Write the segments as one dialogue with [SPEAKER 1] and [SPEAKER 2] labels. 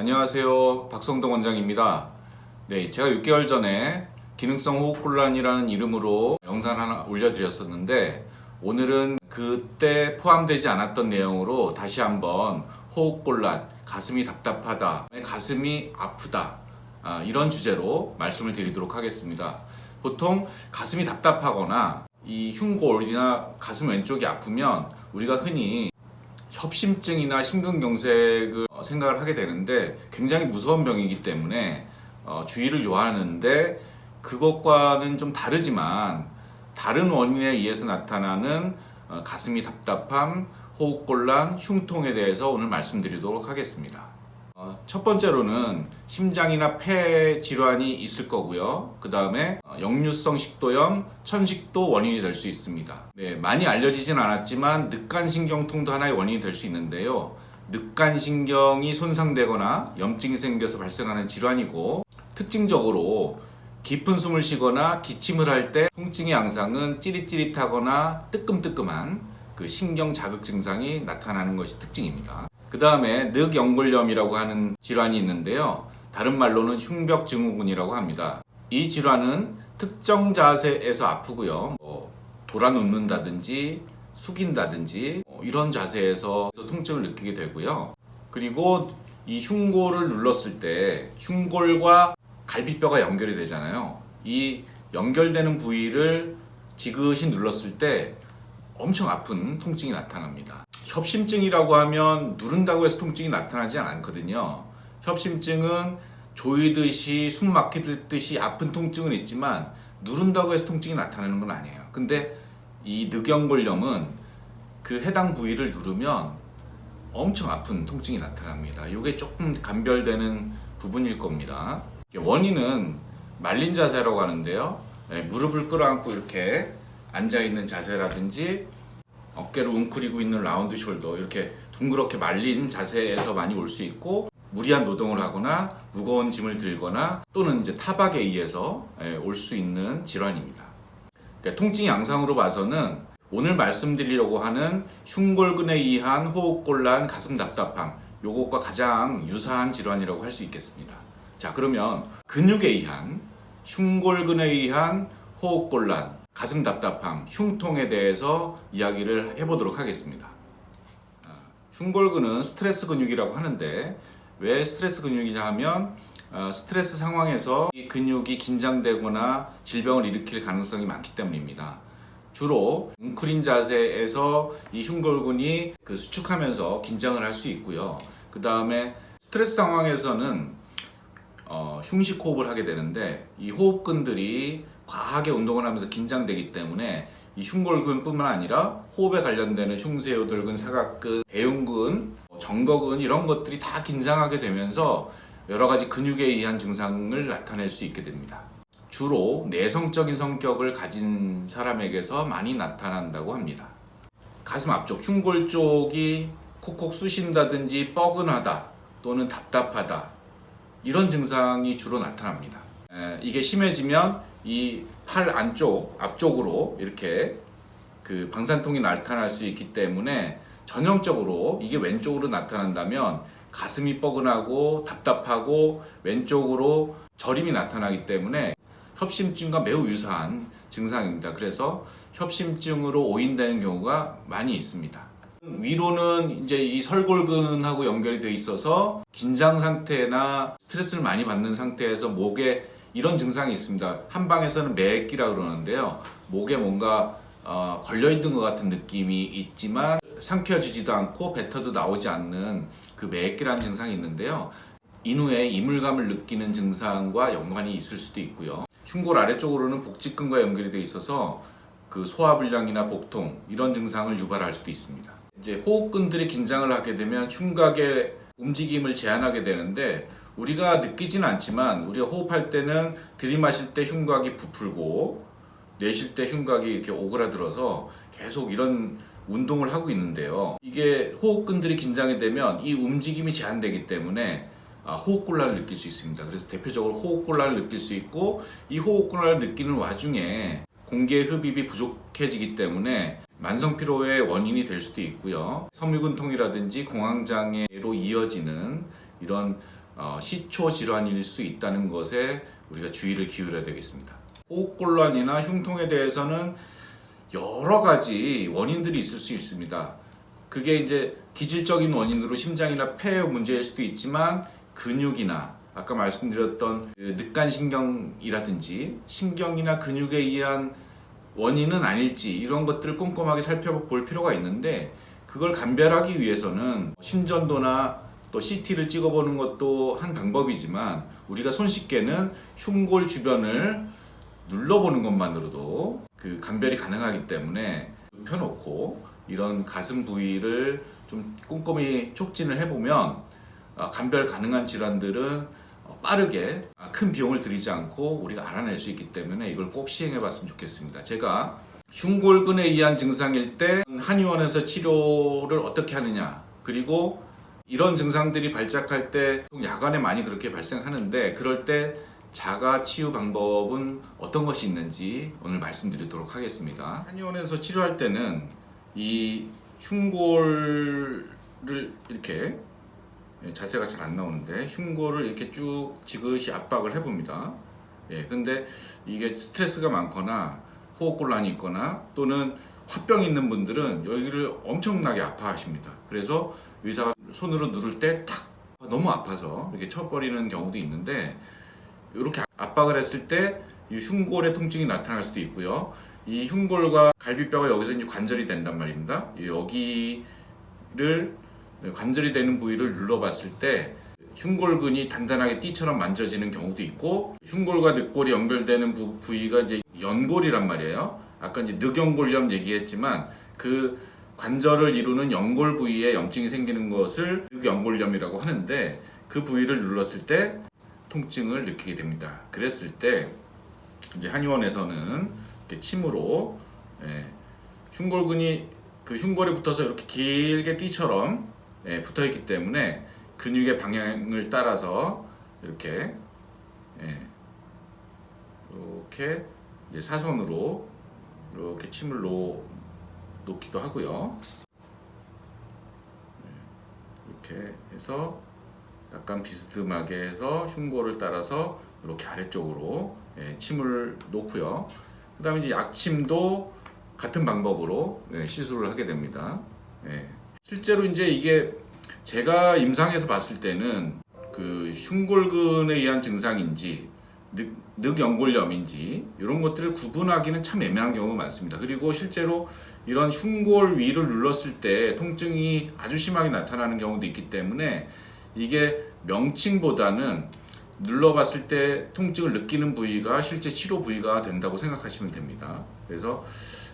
[SPEAKER 1] 안녕하세요. 박성동 원장입니다. 네, 제가 6개월 전에 기능성 호흡곤란이라는 이름으로 영상 하나 올려드렸었는데 오늘은 그때 포함되지 않았던 내용으로 다시 한번 호흡곤란, 가슴이 답답하다, 가슴이 아프다 아, 이런 주제로 말씀을 드리도록 하겠습니다. 보통 가슴이 답답하거나 이 흉골이나 가슴 왼쪽이 아프면 우리가 흔히 협심증이나 심근경색을 어, 생각을 하게 되는데 굉장히 무서운 병이기 때문에 어, 주의를 요하는데 그것과는 좀 다르지만 다른 원인에 의해서 나타나는 어, 가슴이 답답함, 호흡곤란, 흉통에 대해서 오늘 말씀드리도록 하겠습니다. 어, 첫 번째로는 심장이나 폐 질환이 있을 거고요. 그 다음에 역류성 식도염, 천식도 원인이 될 수 있습니다. 네, 많이 알려지진 않았지만 늑간신경통도 하나의 원인이 될 수 있는데요. 늑간신경이 손상되거나 염증이 생겨서 발생하는 질환이고 특징적으로 깊은 숨을 쉬거나 기침을 할 때 통증의 양상은 찌릿찌릿하거나 뜨끔뜨끔한 그 신경 자극 증상이 나타나는 것이 특징입니다. 그 다음에 늑연골염이라고 하는 질환이 있는데요. 다른 말로는 흉벽 증후군이라고 합니다. 이 질환은 특정 자세에서 아프고요. 뭐 돌아 눕는다든지 숙인다든지 뭐 이런 자세에서 통증을 느끼게 되고요. 그리고 이 흉골을 눌렀을 때 흉골과 갈비뼈가 연결이 되잖아요. 이 연결되는 부위를 지그시 눌렀을 때 엄청 아픈 통증이 나타납니다. 협심증이라고 하면 누른다고 해서 통증이 나타나지 않거든요. 협심증은 조이듯이 숨 막히듯이 아픈 통증은 있지만 누른다고 해서 통증이 나타나는 건 아니에요. 근데 이 늑연골염은 그 해당 부위를 누르면 엄청 아픈 통증이 나타납니다. 이게 조금 감별되는 부분일 겁니다. 원인은 말린 자세라고 하는데요. 네, 무릎을 끌어안고 이렇게 앉아 있는 자세라든지 어깨를 웅크리고 있는 라운드 숄더 이렇게 둥그렇게 말린 자세에서 많이 올 수 있고 무리한 노동을 하거나 무거운 짐을 들거나 또는 이제 타박에 의해서 예, 올수 있는 질환입니다. 그러니까 통증 양상으로 봐서는 오늘 말씀드리려고 하는 흉골근에 의한 호흡곤란, 가슴 답답함 요것과 가장 유사한 질환이라고 할 수 있겠습니다. 자 그러면 근육에 의한 흉골근에 의한 호흡곤란, 가슴 답답함, 흉통에 대해서 이야기를 해보도록 하겠습니다. 아, 흉골근은 스트레스 근육이라고 하는데 왜 스트레스 근육이냐 하면 어, 스트레스 상황에서 이 근육이 긴장되거나 질병을 일으킬 가능성이 많기 때문입니다. 주로 웅크린 자세에서 이 흉골근이 그 수축하면서 긴장을 할 수 있고요. 그 다음에 스트레스 상황에서는 어, 흉식 호흡을 하게 되는데 이 호흡근들이 과하게 운동을 하면서 긴장되기 때문에 이 흉골근뿐만 아니라 호흡에 관련되는 흉쇄요들근, 사각근, 대흉근, 정거근 이런 것들이 다 긴장하게 되면서 여러 가지 근육에 의한 증상을 나타낼 수 있게 됩니다. 주로 내성적인 성격을 가진 사람에게서 많이 나타난다고 합니다. 가슴 앞쪽, 흉골 쪽이 콕콕 쑤신다든지 뻐근하다 또는 답답하다 이런 증상이 주로 나타납니다. 에, 이게 심해지면 이 팔 안쪽, 앞쪽으로 이렇게 그 방산통이 나타날 수 있기 때문에 전형적으로 이게 왼쪽으로 나타난다면 가슴이 뻐근하고 답답하고 왼쪽으로 저림이 나타나기 때문에 협심증과 매우 유사한 증상입니다. 그래서 협심증으로 오인되는 경우가 많이 있습니다. 위로는 이제 이 설골근하고 연결이 돼 있어서 긴장 상태나 스트레스를 많이 받는 상태에서 목에 이런 증상이 있습니다. 한방에서는 매끼라 그러는데요. 목에 뭔가 어, 걸려 있는 것 같은 느낌이 있지만 삼켜지지도 않고 뱉어도 나오지 않는 그 매끼라는 증상이 있는데요. 인후에 이물감을 느끼는 증상과 연관이 있을 수도 있고요. 흉골 아래쪽으로는 복직근과 연결이 돼 있어서 그 소화불량이나 복통 이런 증상을 유발할 수도 있습니다. 이제 호흡근들이 긴장을 하게 되면 흉곽의 움직임을 제한하게 되는데 우리가 느끼지는 않지만 우리가 호흡할 때는 들이마실 때 흉곽이 부풀고 내쉴 때 흉곽이 이렇게 오그라들어서 계속 이런 운동을 하고 있는데요. 이게 호흡근들이 긴장이 되면 이 움직임이 제한되기 때문에 아, 호흡곤란을 느낄 수 있습니다. 그래서 대표적으로 호흡곤란을 느낄 수 있고 이 호흡곤란을 느끼는 와중에 공기의 흡입이 부족해지기 때문에 만성 피로의 원인이 될 수도 있고요. 섬유근통이라든지 공황장애로 이어지는 이런 어, 시초 질환일 수 있다는 것에 우리가 주의를 기울여야 되겠습니다. 호흡곤란이나 흉통에 대해서는 여러 가지 원인들이 있을 수 있습니다. 그게 이제 기질적인 원인으로 심장이나 폐 문제일 수도 있지만 근육이나 아까 말씀드렸던 그 늑간신경이라든지 신경이나 근육에 의한 원인은 아닐지 이런 것들을 꼼꼼하게 살펴볼 필요가 있는데 그걸 감별하기 위해서는 심전도나 또 CT를 찍어보는 것도 한 방법이지만 우리가 손쉽게는 흉골 주변을 눌러보는 것만으로도 그 감별이 가능하기 때문에 눕혀놓고 이런 가슴 부위를 좀 꼼꼼히 촉진을 해보면 아, 감별 가능한 질환들은 어, 빠르게 아, 큰 비용을 들이지 않고 우리가 알아낼 수 있기 때문에 이걸 꼭 시행해 봤으면 좋겠습니다. 제가 흉골근에 의한 증상일 때 한의원에서 치료를 어떻게 하느냐 그리고 이런 증상들이 발작할 때 야간에 많이 그렇게 발생하는데 그럴 때 자가 치유 방법은 어떤 것이 있는지 오늘 말씀드리도록 하겠습니다. 한의원에서 치료할 때는 이 흉골을 이렇게 예, 자세가 잘 안 나오는데 흉골을 이렇게 쭉 지그시 압박을 해봅니다. 예, 근데 이게 스트레스가 많거나 호흡곤란이 있거나 또는 화병 있는 분들은 여기를 엄청나게 아파하십니다. 그래서 의사가 손으로 누를 때 탁 너무 아파서 이렇게 쳐버리는 경우도 있는데 이렇게 압박을 했을 때 이 흉골의 통증이 나타날 수도 있고요. 이 흉골과 갈비뼈가 여기서 이제 관절이 된단 말입니다. 이 여기를 관절이 되는 부위를 눌러봤을 때 흉골근이 단단하게 띠처럼 만져지는 경우도 있고 흉골과 늑골이 연결되는 부, 부위가 이제 연골이란 말이에요. 아까 이제 늑연골염 얘기했지만 그 관절을 이루는 연골 부위에 염증이 생기는 것을 늑연골염이라고 하는데 그 부위를 눌렀을 때 통증을 느끼게 됩니다. 그랬을 때 이제 한의원에서는 침으로 예, 흉골근이 그 흉골에 붙어서 이렇게 길게 띠처럼 예, 붙어 있기 때문에 근육의 방향을 따라서 이렇게 예, 이렇게 사선으로 이렇게 침을 놓, 놓기도 하고요. 예, 이렇게 해서 약간 비스듬하게 해서 흉골을 따라서 이렇게 아래쪽으로 예, 침을 놓고요. 그 다음에 이제 약침도 같은 방법으로 예, 시술을 하게 됩니다. 예. 실제로 이제 이게 제가 임상에서 봤을 때는 그 흉골근에 의한 증상인지 늑, 늑연골염인지 이런 것들을 구분하기는 참 애매한 경우가 많습니다. 그리고 실제로 이런 흉골 위를 눌렀을 때 통증이 아주 심하게 나타나는 경우도 있기 때문에 이게 명칭보다는 눌러봤을 때 통증을 느끼는 부위가 실제 치료 부위가 된다고 생각하시면 됩니다. 그래서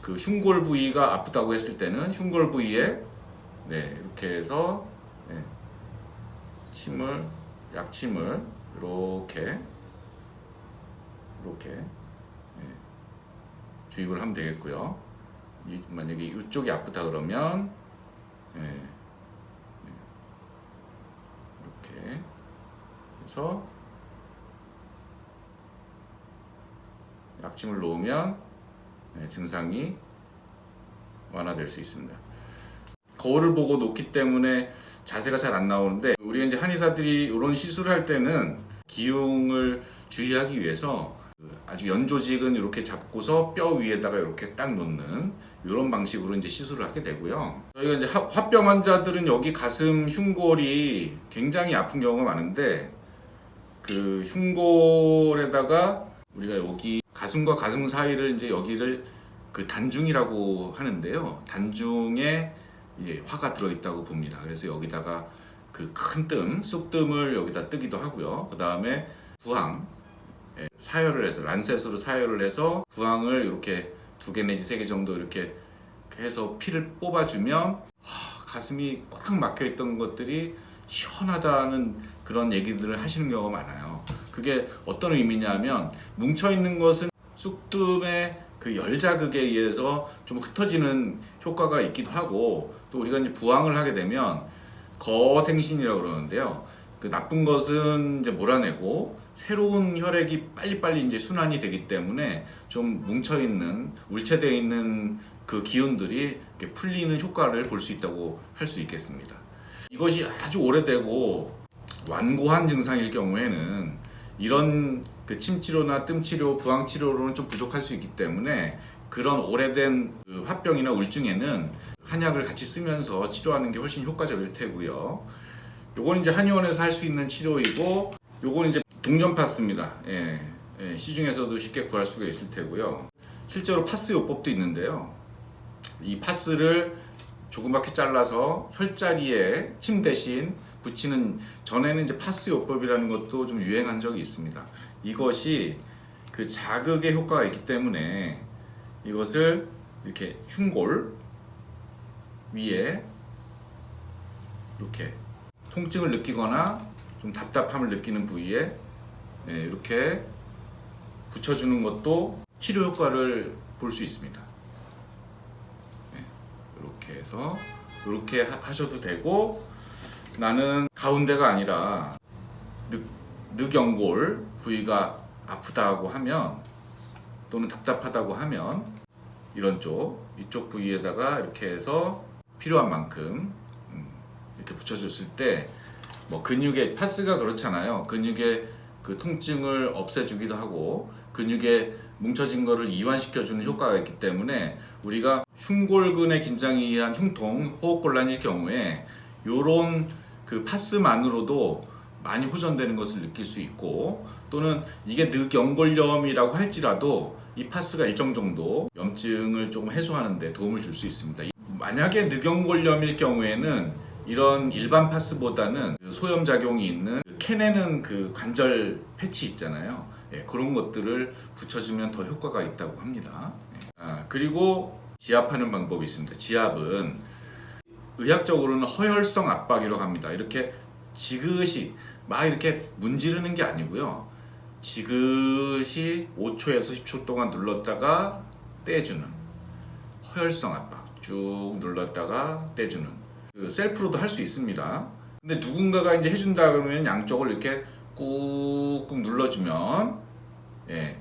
[SPEAKER 1] 그 흉골 부위가 아프다고 했을 때는 흉골 부위에 네 이렇게 해서 네, 침을 약침을 이렇게 이렇게 네, 주입을 하면 되겠고요. 이, 만약에 이쪽이 아프다 그러면 네, 네, 이렇게 해서 약침을 놓으면 네, 증상이 완화될 수 있습니다. 거울을 보고 놓기 때문에 자세가 잘 안 나오는데 우리 이제 한의사들이 이런 시술을 할 때는 기흉을 주의하기 위해서 그 아주 연조직은 이렇게 잡고서 뼈 위에다가 이렇게 딱 놓는 이런 방식으로 이제 시술을 하게 되고요. 저희가 이제 하- 화병 환자들은 여기 가슴 흉골이 굉장히 아픈 경우가 많은데 그 흉골에다가 우리가 여기 가슴과 가슴 사이를 이제 여기를 그 단중이라고 하는데요. 단중에 화가 들어있다고 봅니다. 그래서 여기다가 그 큰 뜸, 쑥뜸을 여기다 뜨기도 하고요. 그 다음에 부항, 예, 사열을 해서 란셋으로 사열을 해서 부항을 이렇게 두 개 내지 세 개 정도 이렇게 해서 피를 뽑아주면 하, 가슴이 꽉 막혀 있던 것들이 시원하다는 그런 얘기들을 하시는 경우가 많아요. 그게 어떤 의미냐면 뭉쳐 있는 것은 쑥뜸의 그 열 자극에 의해서 좀 흩어지는 효과가 있기도 하고 또 우리가 이제 부항을 하게 되면 거생신이라고 그러는데요. 그 나쁜 것은 이제 몰아내고 새로운 혈액이 빨리빨리 이제 순환이 되기 때문에 좀 뭉쳐 있는 울체되어 있는 그 기운들이 풀리는 효과를 볼 수 있다고 할 수 있겠습니다. 이것이 아주 오래되고 완고한 증상일 경우에는 이런 그 침치료나 뜸치료, 부항치료로는 좀 부족할 수 있기 때문에 그런 오래된 그 화병이나 우울증에는 한약을 같이 쓰면서 치료하는 게 훨씬 효과적일 테고요. 요건 이제 한의원에서 할 수 있는 치료이고 요건 이제 동전 파스입니다. 예, 예, 시중에서도 쉽게 구할 수가 있을 테고요. 실제로 파스 요법도 있는데요. 이 파스를 조그맣게 잘라서 혈자리에 침 대신 붙이는 전에는 이제 파스 요법이라는 것도 좀 유행한 적이 있습니다. 이것이 그 자극의 효과가 있기 때문에 이것을 이렇게 흉골 위에 이렇게 통증을 느끼거나 좀 답답함을 느끼는 부위에 예, 이렇게 붙여주는 것도 치료 효과를 볼 수 있습니다. 예, 이렇게 해서 이렇게 하- 하셔도 되고 나는 가운데가 아니라 늑, 늑연골 부위가 아프다고 하면 또는 답답하다고 하면 이런 쪽 이쪽 부위에다가 이렇게 해서 필요한 만큼 음, 이렇게 붙여줬을 때 뭐 근육의 파스가 그렇잖아요. 근육의 그 통증을 없애주기도 하고 근육에 뭉쳐진 거를 이완시켜주는 효과가 있기 때문에 우리가 흉골근의 긴장에 의한 흉통, 호흡곤란일 경우에 요런 그 파스만으로도 많이 호전되는 것을 느낄 수 있고 또는 이게 늑연골염이라고 할지라도 이 파스가 일정 정도 염증을 조금 해소하는 데 도움을 줄 수 있습니다. 만약에 늑연골염일 경우에는 이런 일반 파스보다는 그 소염 작용이 있는 그 캐내는 그 관절 패치 있잖아요. 예, 그런 것들을 붙여주면 더 효과가 있다고 합니다. 예. 아, 그리고 지압하는 방법이 있습니다. 지압은 의학적으로는 허혈성 압박이라고 합니다. 이렇게 지그시 막 이렇게 문지르는 게 아니고요. 지그시 5초에서 10초 동안 눌렀다가 떼주는 허혈성 압박 쭉 눌렀다가 떼주는 그 셀프로도 할 수 있습니다. 근데 누군가가 이제 해준다 그러면 양쪽을 이렇게 꾹꾹 눌러주면 예,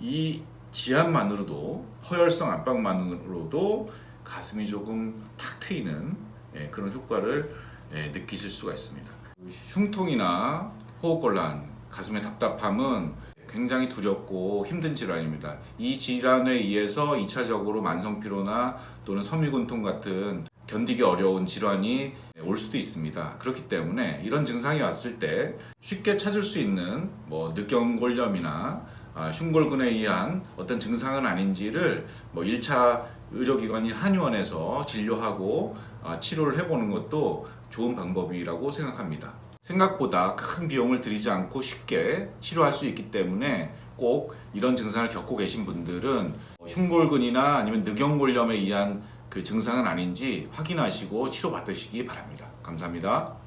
[SPEAKER 1] 이 지압만으로도 허혈성 압박만으로도 가슴이 조금 탁 트이는 예, 그런 효과를 예, 느끼실 수가 있습니다. 흉통이나 호흡곤란, 가슴의 답답함은 굉장히 두렵고 힘든 질환입니다. 이 질환에 의해서 2차적으로 만성 피로나 또는 섬유근통 같은 견디기 어려운 질환이 올 수도 있습니다. 그렇기 때문에 이런 증상이 왔을 때 쉽게 찾을 수 있는 뭐 늑연골염이나 아, 흉골근에 의한 어떤 증상은 아닌지를 뭐 1차 의료기관인 한의원에서 진료하고 아, 치료를 해보는 것도 좋은 방법이라고 생각합니다. 생각보다 큰 비용을 들이지 않고 쉽게 치료할 수 있기 때문에 꼭 이런 증상을 겪고 계신 분들은 흉골근이나 아니면 늑연골염에 의한 그 증상은 아닌지 확인하시고 치료받으시기 바랍니다. 감사합니다.